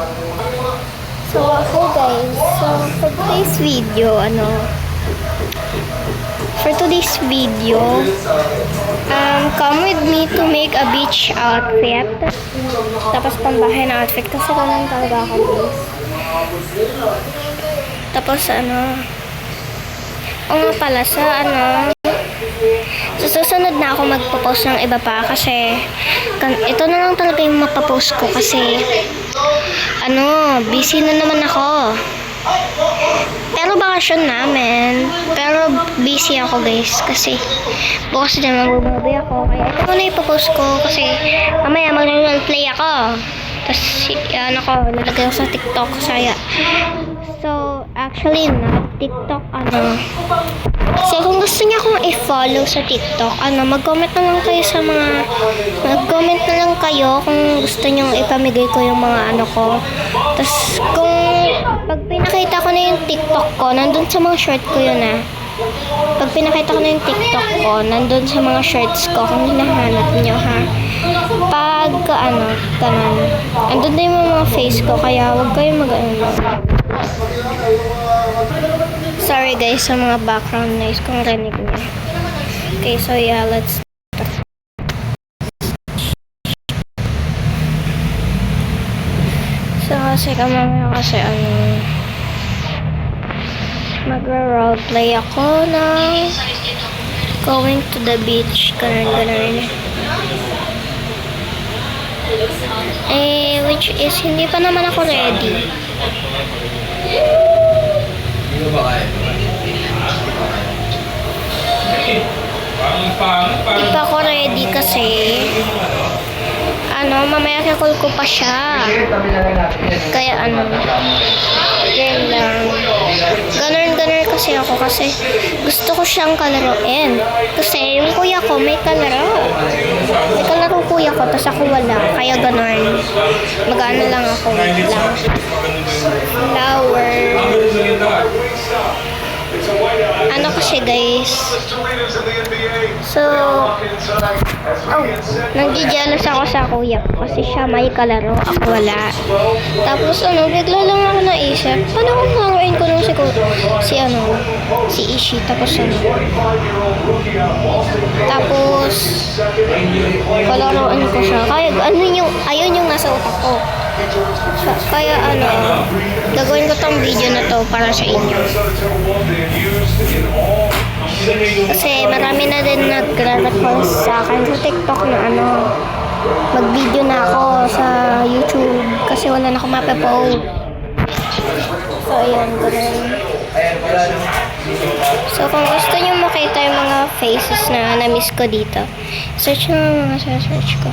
So, okay guys. So, for today's video, ano, for today's video, um, come with me to make a beach outfit. Tapos pambahay na outfit kasi ganun talaga ako guys. Tapos ano, o nga pala sa ano, sa susunod na ako magpo-post ng iba pa kasi ito na lang talaga yung mapapost ko kasi ano, busy na naman ako. Pero bakasyon namin. Pero busy ako guys kasi bukas na magbababi ako. Kaya ito muna ipopost ko kasi mamaya mag-roleplay ako. Tapos ano ko, lalagay ko sa TikTok. Saya. So, actually na TikTok ano. So, kung gusto niya akong i-follow sa TikTok, ano, mag-comment na lang kayo sa mga, mag-comment na lang kayo kung gusto niyo ipamigay ko yung mga ano ko. Tapos, kung pag pinakita ko na yung TikTok ko, nandun sa mga short ko yun ah. Pag pinakita ko na yung TikTok ko, nandun sa mga shorts ko kung hinahanap niyo ha. Pag ano, ganun. Andun na yung mga face ko, kaya huwag kayong mag-ano. Sorry guys sa mga background noise kung rinig niyo. Okay, so yeah, let's So kasi kamamaya kasi ano magra-roleplay ako ng going to the beach, ganun ganun. Eh, which is, hindi pa naman ako ready. Parang pangit, Hindi parang pa ako ready kasi ano, mamaya kakul ko pa siya. Kaya ano, yan lang. Ganun kasi ako kasi gusto ko siyang kalaruin. Kasi yung kuya ko may kalaro. May kalaro kuya ko, tapos ako wala. Kaya ganun. Mag-ano lang ako, lang. Flower. Ano kasi guys, So, oh, nagdi-jealous ako sa kuya kasi siya may kalaro, ako wala. Tapos ano, bigla lang ako naisip, paano kung laruin ko nung si, si ano, si Ishi, tapos ano. Tapos, palaruan ko siya. Kaya ano yung, ayun yung nasa utak ko. Kaya ano, gagawin ko tong video na to para sa inyo. Kasi marami na din nagre-request sa akin sa TikTok na ano, mag-video na ako sa YouTube kasi wala na akong mapapost. So, ayan, ganun. So, kung gusto nyo makita yung mga faces na na-miss ko dito, search nyo mga search ko.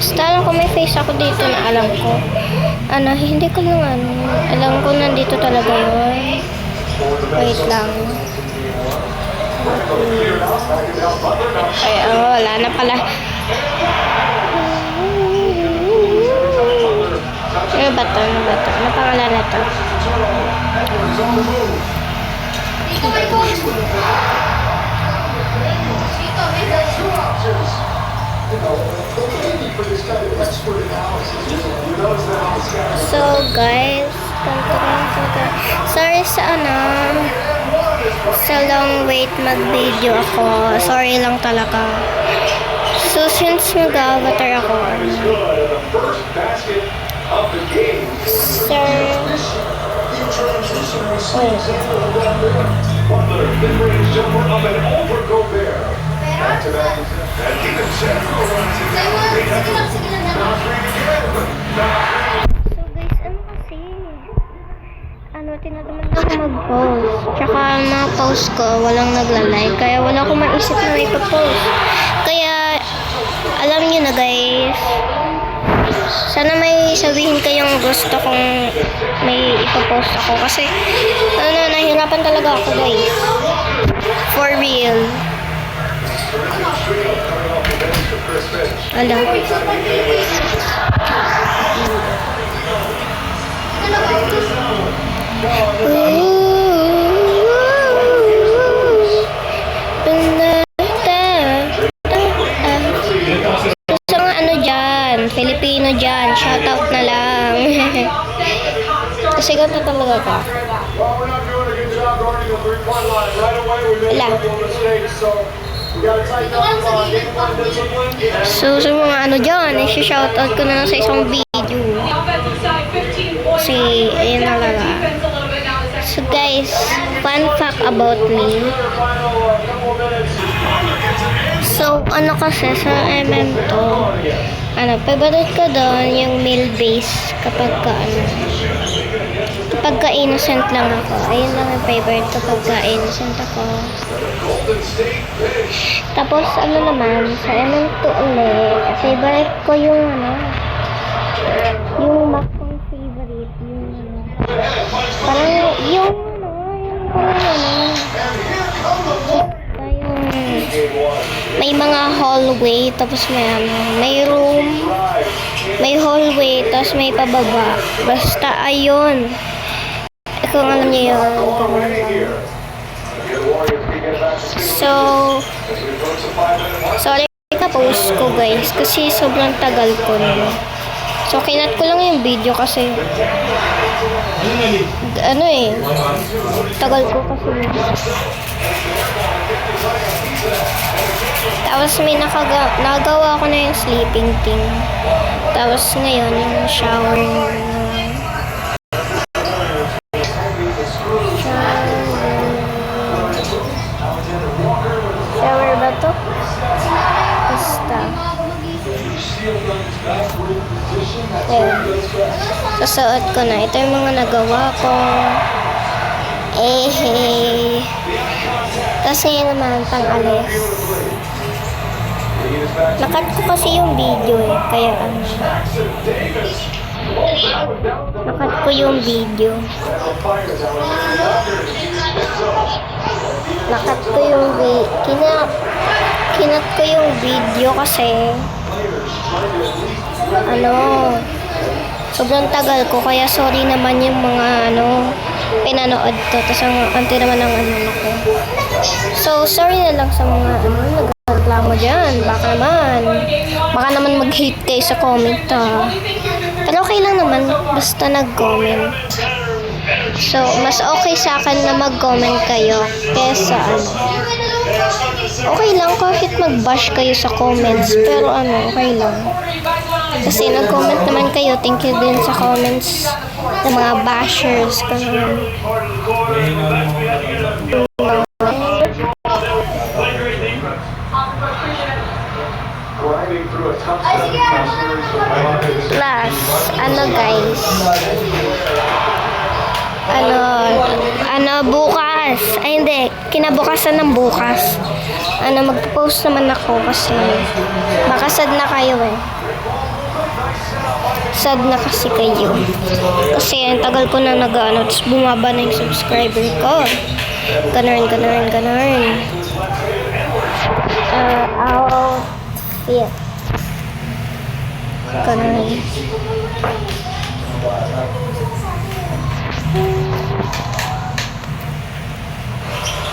Basta alam ko may face ako dito na alam ko. Ano, hindi ko lang ano. Alam ko nandito talaga yun. Wait lang. Ay, oh, wala na pala. Ano ba to? Ano ba to? Ano pangalan na to? So guys. Sorry sa ano, sa long wait mag-video ako. Sorry lang talaga. So since mag-avatar ako, Sir, wait. So guys, ano kasi, ano, tinatamad na ako mag-post. Tsaka mga post ko, walang nagla-like. Kaya wala akong maisip na ipapost. Kaya, alam niyo na guys, sana may sabihin kayong gusto kong may ipapost ako. Kasi, ano, nahihirapan talaga ako guys. For real. Ala. Isang ano dyan, Filipino dyan, shoutout na lang. Kasi ganda talaga ka. Ala so sa mga ano dyan, i-shoutout ko na lang sa isang video. offensive side, 15 points. Si, ayun na lang. Defense a little bit now. The second So guys, fun fact about me. So, ano kasi sa MM to, ano, favorite ko doon yung male base kapag ka, ano, kapag ka innocent lang ako. Ayun lang yung favorite ko kapag ka innocent ako. Tapos, ano naman, sa MM2 ulit, favorite ko yung, ano, yung Mac kong favorite, yung, ano, parang, yung, ano, yung, parang, ano, may mga hallway, tapos may ano, may room, may hallway, tapos may pababa. Basta ayun. Kung alam niyo yun. So, sorry ka post ko guys, kasi sobrang tagal ko na. So, kinat ko lang yung video kasi, Ano eh, tagal ko kasi. Tapos may nakaga nagawa ko na yung sleeping thing. Tapos ngayon yung Shower Basta. Ayan. Susuot ko na. Ito yung mga nagawa ko. Eh, hey. Tapos ngayon naman, pang-alis. Nakat ko kasi yung video eh. Kaya ano. Nakat ko yung video. Nakat ko yung kina kinat ko yung video kasi ano sobrang tagal ko kaya sorry naman yung mga ano pinanood ko. Tapos ang anti naman ang ano ko. So sorry na lang sa mga ano nagreklamo dyan. Baka naman baka naman mag-hate kayo sa comment ah. pero okay lang naman basta nag-comment so mas okay sa akin na mag-comment kayo kesa ano. Okay lang kahit mag-bash kayo sa comments pero ano okay lang. Kasi nag-comment naman kayo thank you din sa comments ng mga bashers ganun. Plus ano guys ano ano bukas ay hindi. Kinabukasan ng bukas. Ano magpo-post naman ako kasi baka sad na kayo eh. Sad na kasi kayo. Kasi ang tagal ko na nag ano tapos bumaba na yung subscriber ko. Ganun ganun ganun. Uh, outfit ganun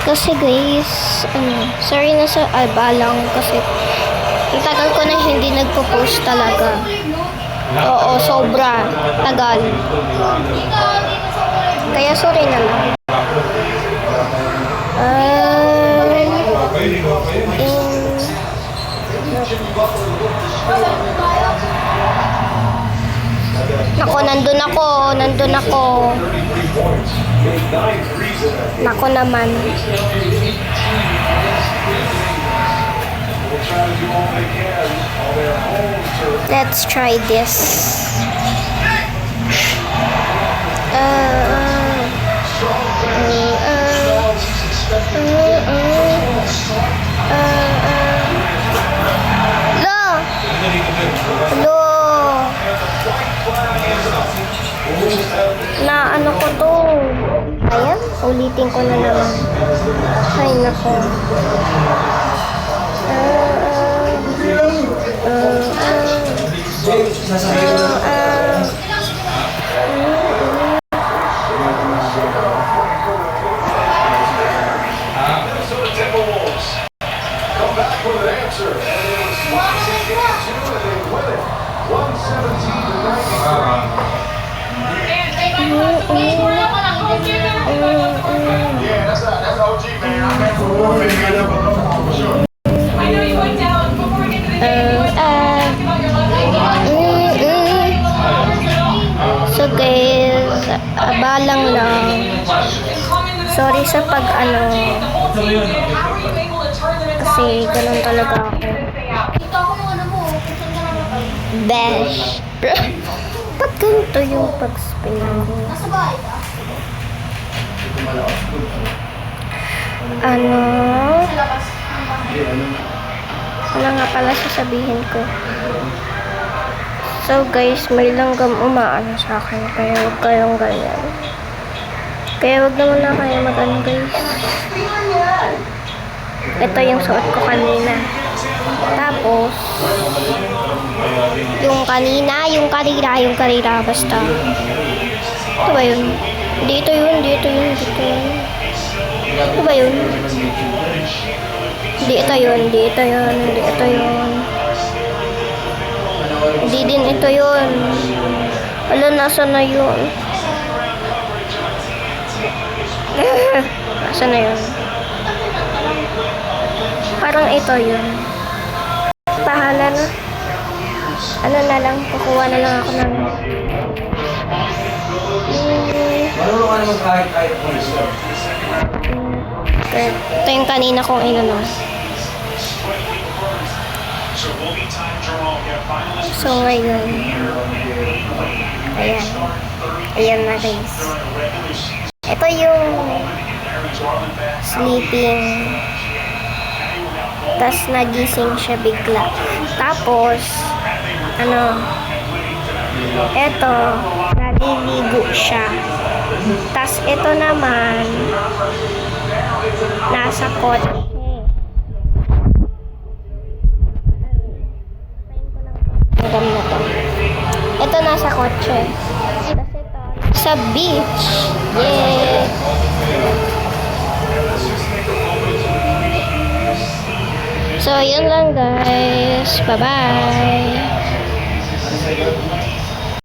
Kasi guys, ano, sorry na sa albalang kasi tagal ko na hindi nagpo-post talaga. Oo, sobra. Tagal. Kaya sorry na lang. Um, in, Nako, nandun ako. Nandun ako. Nako naman. Let's try this. Uh, uh, uh, uh, uh, uh. Lo! Na ano ko to? Ayan, ulitin ko na naman. Ay, nako. Uh, uh, uh, uh, abalang lang. Sorry sa pag ano, kasi ganun talaga ako. Besh. Ba't ganito yung pag-spell ko? Nasa bahay ka? Ano? Ano nga pala sasabihin ko? So guys, may langgam umaano sa akin. Kaya huwag kayong ganyan. Kaya huwag naman na kayo mag-ano guys. Ito yung suot ko kanina. Tapos, yung kanina, yung kanina, yung kanina, basta. Ito ba yun? Dito yun, dito yun, dito yun. Ito ba yun? Dito yun, dito yun, dito yun. Hindi din ito yun. Wala, nasa na yun? nasa na yun? Parang ito yun. Pahala na. Ano na lang, kukuha na lang ako ng... Hmm, Marunong ka naman kahit kahit kung gusto. ito yung kanina kong inano. So ngayon, ayan. Ayan na guys. Ito yung sleeping. Tapos nagising siya bigla. Tapos, ano, eto, naliligo siya. Tapos ito naman, nasa kotse. Hanggang na to. Ito nasa kotse. Sa beach. Yeah! So, yun lang guys. Bye-bye.